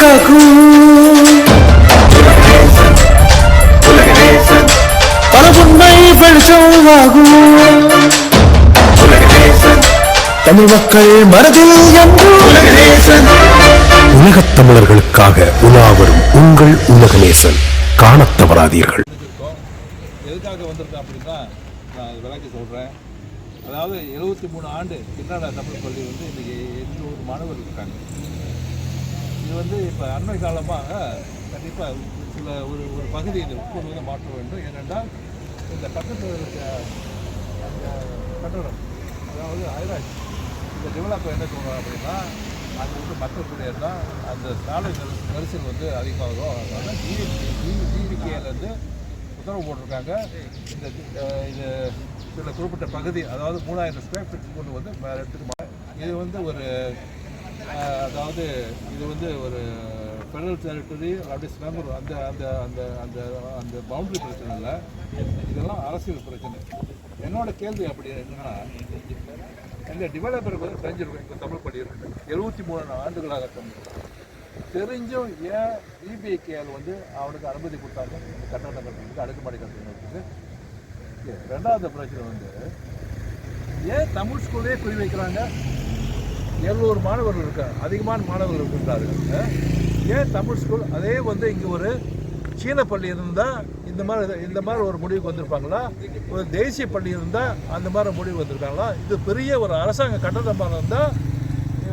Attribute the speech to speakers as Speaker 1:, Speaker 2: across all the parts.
Speaker 1: காக்கும் வெளிச்சமாகும். தமிழ் மக்கள் மனதில் என்றும் உலகத் தமிழர்களுக்காக உலா வரும் உங்கள் உலகநேசன் காணத் தவறாதீர்கள்
Speaker 2: எதுக்காக வந்திருக்கோம் அப்படின்னா நான் விளக்கி சொல்கிறேன் அதாவது எழுபத்தி மூணு ஆண்டு கிண்ணாடா தமிழ் பள்ளி வந்து இன்றைக்கி எண்ணூறு மாணவர்கள் இருக்காங்க. இது வந்து இப்போ அண்மை காலமாக கண்டிப்பாக சில ஒரு ஒரு பகுதியில் இது வந்து மாற்ற வேண்டும். ஏனென்றால் இந்த பக்கத்தில் இருக்க அந்த கட்டடம் அதாவது ஐராஜ் இந்த டெவலப்பர் என்ன சொல்கிறாங்க அப்படின்னா அது வந்து மக்களுடைய தான். அந்த சாலை நெரிசல் வந்து அதிகமாகும் அதனால ஜிவிகேலேருந்து உத்தரவு போட்டிருக்காங்க. இந்த இது சில குறிப்பிட்ட பகுதி அதாவது மூணாயிரம் ஸ்கொயர் ஃபீட் கொண்டு வந்து வேறு இது வந்து ஒரு அதாவது இது வந்து ஒரு ஃபெடரல் டெரிட்டரி அப்படி ஸ்லாம்பர் அந்த அந்த அந்த அந்த அந்த பவுண்டரி பிரச்சனை இல்லை. இதெல்லாம் அரசியல் பிரச்சனை. என்னோட கேள்வி அப்படி என்னன்னா எங்கள் டெவலப்பருக்கு வந்து தெரிஞ்சிருக்கும் எங்கள் தமிழ் பள்ளி இருக்கு. எழுபத்தி மூணு ஆண்டுகளாக தமிழ் தெரிஞ்சும் ஏன் இபிஐகேஎல் வந்து அவனுக்கு அனுமதி கொடுத்தாங்க? இந்த கட்டடம் கட்டுறதுக்கு அடுக்குமாடி கட்டுறதுக்கு ரெண்டாவது பிரச்சனை வந்து ஏன் தமிழ் ஸ்கூல்லே குறி வைக்கிறாங்க? எழுநூறு மாணவர்கள் இருக்காங்க. அதிகமான மாணவர்கள் இருக்கின்றார்கள். ஏன் தமிழ் ஸ்கூல் அதே வந்து இங்கே ஒரு சீன பள்ளி இருந்தால் இந்த மாதிரி இந்த மாதிரி ஒரு முடிவுக்கு வந்திருப்பாங்களா? ஒரு தேசிய பள்ளி இருந்தால் அந்த மாதிரி முடிவு வந்திருக்காங்களா? இது பெரிய ஒரு அரசாங்க கட்டடமாக இருந்தால்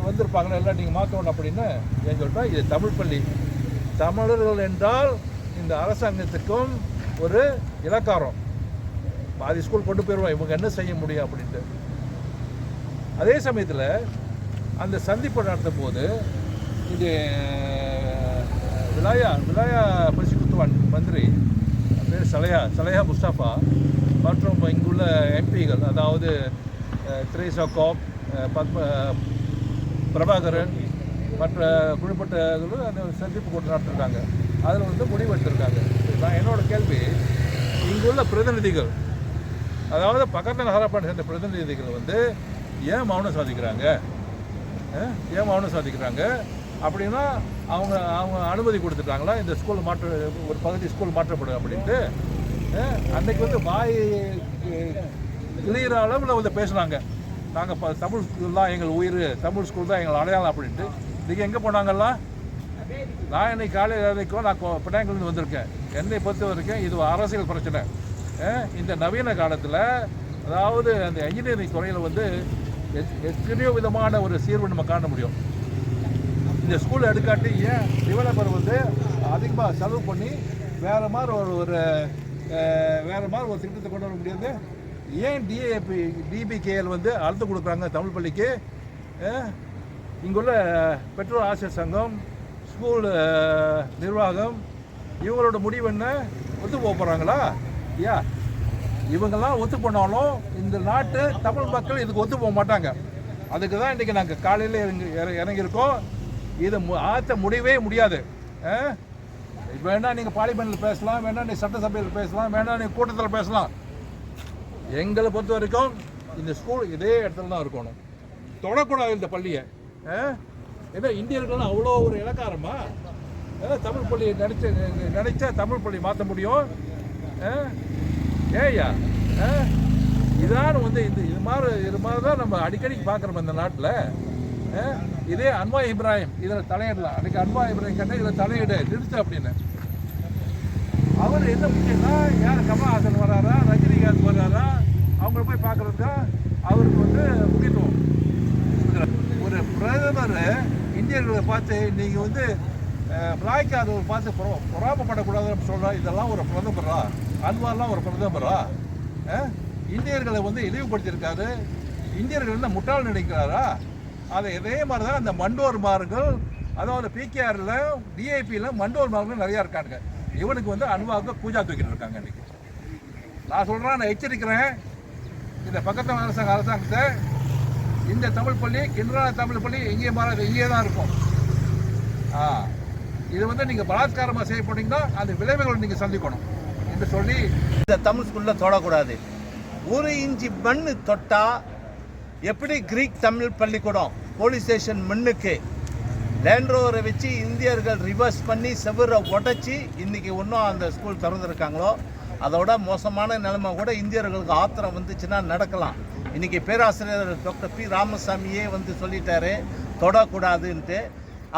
Speaker 2: வந்திருப்பாங்கன்னா எல்லாம் நீங்கள் மாற்றணும் அப்படின்னு ஏன் சொல்கிறேன் இது தமிழ் பள்ளி. தமிழர்கள் என்றால் இந்த அரசாங்கத்துக்கும் ஒரு இலக்காரம். பாதி ஸ்கூல் கொண்டு போயிடுவோம் இவங்க என்ன செய்ய முடியும் அப்படின்ட்டு. அதே சமயத்தில் அந்த சந்திப்பு நடத்தும் போது இது விலாயா விலாயா பசிகுத்துவான் மந்திரி பேர் சலையா சலையா முஸ்தாஃபா மற்றும் இங்குள்ள எம்பிகள் அதாவது திரேசா காப் பத்ம பிரபாகரன் மற்ற குறிப்பிட்டவர்களும் அந்த சந்திப்பு கூட்டம் நடத்திருக்காங்க. அதில் வந்து முடிவெடுத்திருக்காங்க. நான் என்னோட கேள்வி இங்குள்ள பிரதிநிதிகள் அதாவது பக்கத்து நகரப்பாடு சேர்ந்த பிரதிநிதிகள் வந்து ஏன் மௌனம் சாதிக்கிறாங்க? ஏன் மௌனம் சாதிக்கிறாங்க? அப்படின்னா அவங்க அவங்க அனுமதி கொடுத்துட்டாங்களா? இந்த ஸ்கூல் மாற்ற ஒரு பகுதி ஸ்கூல் மாற்றப்படும் அப்படின்ட்டு அன்னைக்கு வந்து வாய் கிளியிற அளவில் வந்து பேசுனாங்க. நாங்கள் இப்போ தமிழ் ஸ்கூல் தான் எங்கள் உயிர். தமிழ் ஸ்கூல் தான் எங்கள் அடையாளம் அப்படின்ட்டு. இன்றைக்கி எங்கே போனாங்கல்லாம் நான் இன்னைக்கு காலையில் வரைக்கும் நான் கொ- வந்திருக்கேன். என்னை பொறுத்த வரைக்கும் இது அரசியல் பிரச்சனை. இந்த நவீன காலத்தில் அதாவது அந்த இன்ஜினியரிங் துறையில் வந்து எத்- எத்தனையோ விதமான ஒரு சீர்வு நம்ம காண முடியும். இந்த ஸ்கூல் எடுக்காட்டி ஏன் டெவலப்பர் வந்து அதிகமாக செலவு பண்ணி வேறு மாதிரி ஒரு ஒரு வேறு மாதிரி ஒரு திட்டத்தை கொண்டு வர முடியாது? ஏன் டிஏபி டிபிகேஎல் வந்து அழுத்தம் கொடுக்குறாங்க தமிழ் பள்ளிக்கு? இங்குள்ள பெற்றோர் ஆசிரியர் சங்கம் ஸ்கூல் நிர்வாகம் இவங்களோட முடிவு என்ன? ஒத்து போகிறாங்களா ஐயா இவங்கெல்லாம் ஒத்து போனாலும் இந்த நாட்டு தமிழ் மக்கள் இதுக்கு ஒத்து போக மாட்டாங்க. அதுக்கு தான் இன்றைக்கி நாங்கள் காலையில் இறங்கி இற- இறங்கியிருக்கோம். இதை மு- ஆற்ற முடியவே முடியாது. வேணா நீங்கள் பார்லிமெண்ட்டில் பேசலாம் வேணா நீ சட்டசபையில் பேசலாம் வேணா நீ கூட்டத்தில் பேசலாம். எங்களை பொறுத்த வரைக்கும் இந்த ஸ்கூல் இதே இடத்துல தான் இருக்கணும். தொடக்கூடாது இந்த பள்ளியை. ஏன்னா இந்தியர்கள்லாம் அவ்வளோ ஒரு இலக்காரமா? அஹ், தமிழ் பள்ளி நினைச்ச நினச்சா தமிழ் பள்ளி மாற்ற முடியும்? அஹ்? ஏய்யா இதான் வந்து இந்த இது மாதிரி இது மாதிரி தான் நம்ம அடிக்கடி பார்க்குறோம் இந்த நாட்டில். இதே அன்வா இப்ராஹிம் இதில் தலையிடலாம். அன்றைக்கி அன்வா இப்ராஹிம் கண்ணே இதில் தலையிட நிறுத்து அப்படின்னு. அவர் என்ன முக்கியம்னா யார் கமல்ஹாசன் வராரா ரஜினிகாந்த் வராரா அவங்கள போய் பார்க்குறது தான் அவருக்கு வந்து முக்கியத்துவம். ஒரு பிரதமர் இந்தியர்களை பார்த்து நீங்கள் வந்து பிளாய்க்காரர்கள் பார்த்து பொறா- பொறாமப்படக்கூடாதுன்னு சொல்கிறா இதெல்லாம் ஒரு பிரதமரா? அன்வார்லாம் ஒரு பிரதமரா? இந்தியர்களை வந்து இழிவுபடுத்தியிருக்காரு. இந்தியர்கள் என்ன முட்டாள் நினைக்கிறாரா? அதை இதே மாதிரி தான் அந்த மண்டோர்மார்கள் அதாவது பிகேஆரில் டிஐபியில் மண்டோர்மார்கள் நிறையா இருக்காங்க. இவனுக்கு வந்து அன்வாவுக்கு பூஜா தூக்கிட்டு இருக்காங்க இன்னைக்கு. நான் சொல்கிறேன் நான் எச்சரிக்கிறேன். இந்த பக்கத்து அரசாங்க அரசாங்கத்தை இந்த தமிழ் பள்ளி கிண்டரான தமிழ் பள்ளி எங்கேயும் மாறாது இங்கேயே தான் இருக்கும். ஆ இது வந்து நீங்கள் பலாத்காரமாக செய்யப்பட்டீங்கன்னா அந்த விளைவுகளை நீங்கள் சந்திக்கணும் என்று சொல்லி
Speaker 3: இந்த தமிழ் ஸ்கூலில் தொடக்கூடாது. ஒரு இன்ச்சு மண் தொட்டால் எப்படி கிரீக் தமிழ் பள்ளிக்கூடம் போலீஸ் ஸ்டேஷன் மண்ணுக்கு லேண்ட்ரோவரை வச்சு இந்தியர்கள் ரிவர்ஸ் பண்ணி செவரை உடைச்சி இன்றைக்கி இன்னும் அந்த ஸ்கூல் திறந்துருக்காங்களோ அதோட மோசமான நிலைமை கூட இந்தியர்களுக்கு ஆத்திரம் வந்துச்சுன்னா நடக்கலாம். இன்றைக்கி பேராசிரியர் டாக்டர் பி. ராமசாமியே வந்து சொல்லிட்டாரு தொடக்கூடாதுன்ட்டு.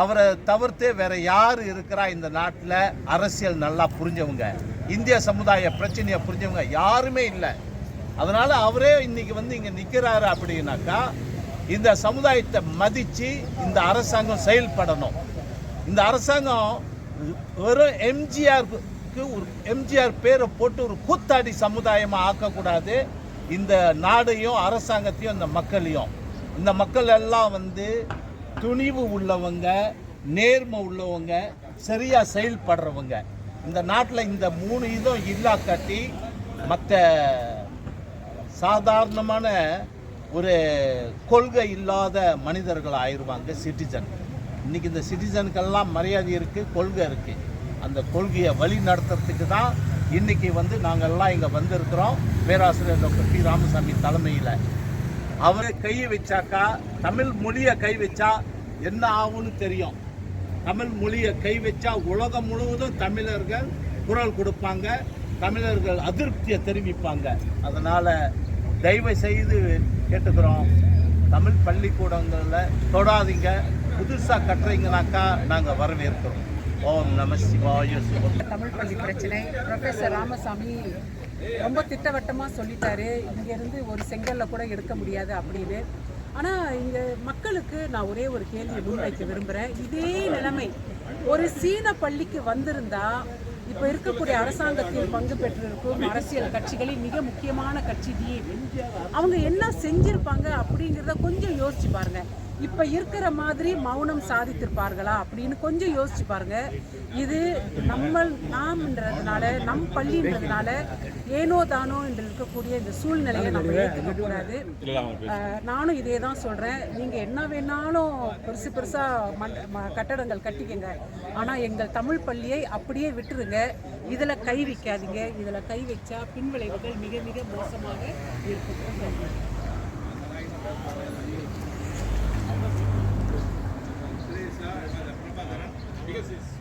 Speaker 3: அவரை தவிர்த்து வேற யார் இருக்கிறா இந்த நாட்டில்? அரசியல் நல்லா புரிஞ்சவங்க. இந்திய சமுதாய பிரச்சனையை புரிஞ்சவங்க யாருமே இல்லை. அதனால் அவரே இன்றைக்கி வந்து இங்கே நிற்கிறாரு அப்படின்னாக்கா இந்த சமுதாயத்தை மதித்து இந்த அரசாங்கம் செயல்படணும். இந்த அரசாங்கம் வெறும் எம்ஜிஆருக்கு ஒரு எம்ஜிஆர் பேரை போட்டு ஒரு கூத்தாடி சமுதாயமாக ஆக்கக்கூடாது. இந்த நாடையும் அரசாங்கத்தையும் இந்த மக்களையும். இந்த மக்கள் எல்லாம் வந்து துணிவு உள்ளவங்க நேர்மை உள்ளவங்க சரியாக செயல்படுறவங்க. இந்த நாட்டில் இந்த மூணு இதும் இல்லா கட்டி மற்ற சாதாரணமான ஒரு கொள்கை இல்லாத மனிதர்கள் ஆயிடுவாங்க சிட்டிசன் இன்னைக்கு இந்த சிட்டிசனுக்கெல்லாம் மரியாதை இருக்குது கொள்கை இருக்குது அந்த கொள்கையை வழி நடத்துறதுக்கு தான் இன்றைக்கி வந்து நாங்கள்லாம் இங்கே வந்திருக்கிறோம். பேராசிரியர் டாக்டர் பி. ராமசாமி தலைமையில். அவரை கை வச்சாக்கா தமிழ் மொழியை கை வச்சா என்ன ஆகும்னு தெரியும். தமிழ் மொழியை கை வச்சா உலகம் முழுவதும் தமிழர்கள் குரல் கொடுப்பாங்க தமிழர்கள் அதிருப்தியை தெரிவிப்பாங்க. அதனால் தயவு செய்து கேட்டுக்கிறோம். தமிழ் பள்ளிக்கூடங்களில் தொடாதீங்க. புதுசாக கட்டுறீங்கனாக்கா நாங்கள் வரவேற்கிறோம். ஓம் நம சிவாய சிவம்
Speaker 4: தமிழ் பள்ளி பிரச்சனை. ப்ரொஃபஸர் ராமசாமி ரொம்ப திட்டவட்டமாக சொல்லிட்டாரு. இங்கேருந்து ஒரு செங்கல்ல கூட எடுக்க முடியாது அப்படின்னு. ஆனால் இங்கே மக்களுக்கு நான் ஒரே ஒரு கேள்வியை முன்வைக்க விரும்புகிறேன் இதே நிலைமை. ஒரு சீன பள்ளிக்கு வந்திருந்தா இப்போ இருக்கக்கூடிய அரசாங்கத்தில் பங்கு பெற்றிருக்கும் அரசியல் கட்சிகளில் மிக முக்கியமான கட்சி டி அவங்க என்ன செஞ்சிருப்பாங்க அப்படிங்கிறத கொஞ்சம் யோசிச்சு பாருங்க. இப்போ இருக்கிற மாதிரி மௌனம் சாதித்திருப்பார்களா அப்படின்னு கொஞ்சம் யோசிச்சு பாருங்க. இது நம்ம நாம்ன்றதுனால நம் பள்ளின்றதுனால ஏனோ தானோ என்று இருக்கக்கூடிய இந்த சூழ்நிலையை நம்ம ஏற்றுக்க கூடாது அஹ், நானும் இதே தான் சொல்கிறேன் நீங்கள் என்ன வேணாலும் பெருசு பெருசாக மண் ம- கட்டடங்கள் கட்டிக்கங்க. ஆனால் எங்கள் தமிழ் பள்ளியை அப்படியே விட்டுருங்க. இதில் கை வைக்காதீங்க. இதில் கை வச்சா பின்விளைவுகள் மிக மிக மோசமாக இருக்கும்.
Speaker 2: digas isso.